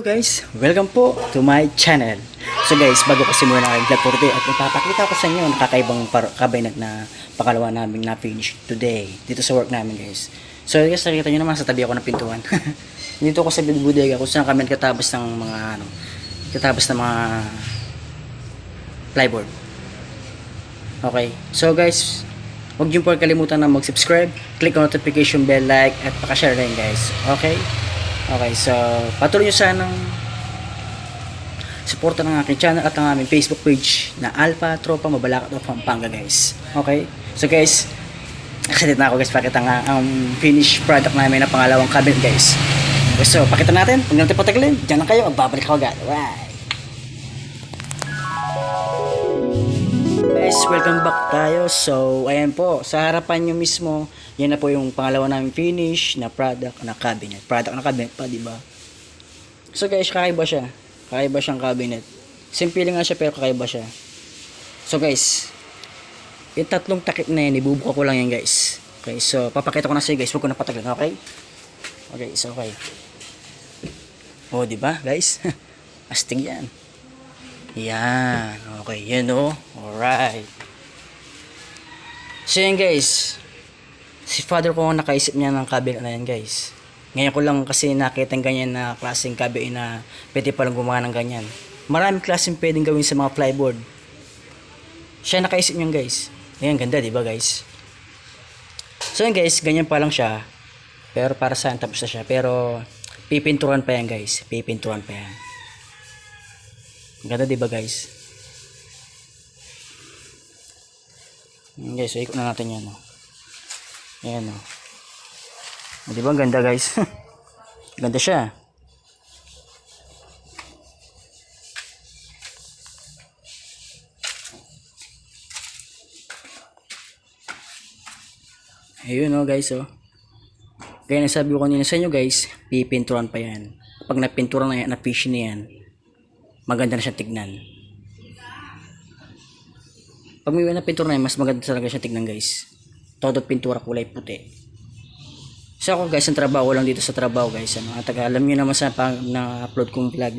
Hello guys, welcome po to my channel. So guys, bago ko simulan ang vlog for today at ipapakita ko sa inyo ang kakaibang cabinet na pangalawa namin na finish today dito sa work namin guys. So guys, nakikita nyo naman sa tabi ako ng pintuan. dito ako sa bodega kung saan kami katabas ng mga ano, katabas ng mga plyboard. Okay, so guys, huwag niyo po kalimutan na mag-subscribe, click ang notification bell, like, at pakashare rin guys. Okay? Okay, so patuloy nyo sanang suporta ng aking channel at ang aming Facebook page na Alpha Tropa Mabalakat of Pampanga guys. Okay? So guys, excited na ako guys pakita nga ang finished product namin na pangalawang cabinet guys. So pakita natin. Huwag natin patagalin. Diyan lang kayo. Magbabalik ako agad. Right. Guys, welcome back tayo. So, ayan po, sa harapan nyo mismo, yan na po yung pangalawa namin finish na product na cabinet. Product na cabinet pa, di ba? So guys, kakaiba siya. Kakaiba siyang cabinet. Simple nga siya pero kakaiba siya. So guys, yung tatlong takip na yan, ibubuka ko lang yan guys. Okay, so papakita ko na sa guys, huwag ko na patagalin, okay? Okay, so okay. Oh, di ba guys? Astig yan. Yan. Okay, yan o. Alright. So yan guys. Si father ko nakaisip niya ng cabinet na yan guys. Ngayon ko lang kasi nakita ng ganyan na klaseng cabinet na pwede palang gumawa ng ganyan. Maraming klaseng pwedeng gawin sa mga flyboard. Siya nakaisip niyan guys. Ayan, ganda di ba guys? So yan guys, ganyan pa lang siya. Pero para saan tapos na siya. Pero pipinturan pa yan guys. Pipinturan pa yan. Ganda di ba guys? Ayan, guys, so ikot na natin yan. Oh. Ayan o. Oh. Di ba ang ganda guys? ganda siya. Ayun oh guys oh. Kaya nasabi ko kanina sa inyo guys, pipinturan pa yan. Pag napinturan na yan, na-fish na yan, maganda na siya tignan. Pag may na yan, mas maganda talaga siya tignan guys. Todo pintura kulay puti. So ako guys, ang trabaho ko lang dito sa trabaho guys. Ano, at alam niyo naman sa pang, na-upload kong vlog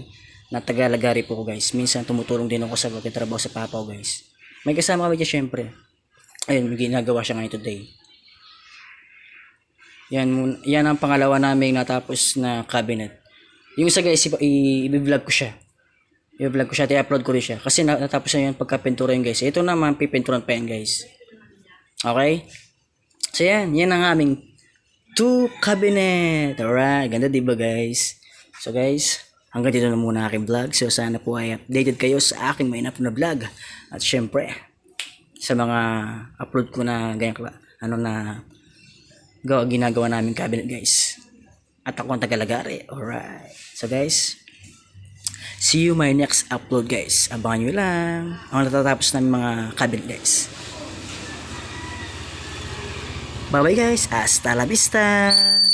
na tagalagari po ko guys. Minsan tumutulong din ako sa pagkatrabaho sa papaw guys. May kasama kami dyan syempre. Ayun, ginagawa siya ngayon today. Yan, yan ang pangalawa namin natapos na cabinet. Yung isa guys, i-vlog ko siya. I-vlog ko siya, i-upload ko rin siya. Kasi na- natapos na yun pagka-pintura yun guys. Ito naman, pipinturan pa yan guys. Okay? So yan, yan ang aming two cabinet. Alright, ganda diba guys? So guys, hanggang dito na muna aking vlog. So sana po ay updated kayo sa aking mainap na vlog. At syempre, sa mga upload ko na ganyan ano na gawa, ginagawa namin cabinet guys. At ako ang tagalagari. Alright. So guys, see you my next upload guys. Abangan nyo lang. Ang natatapos namin mga cabinet guys. Bye bye guys. Hasta la vista.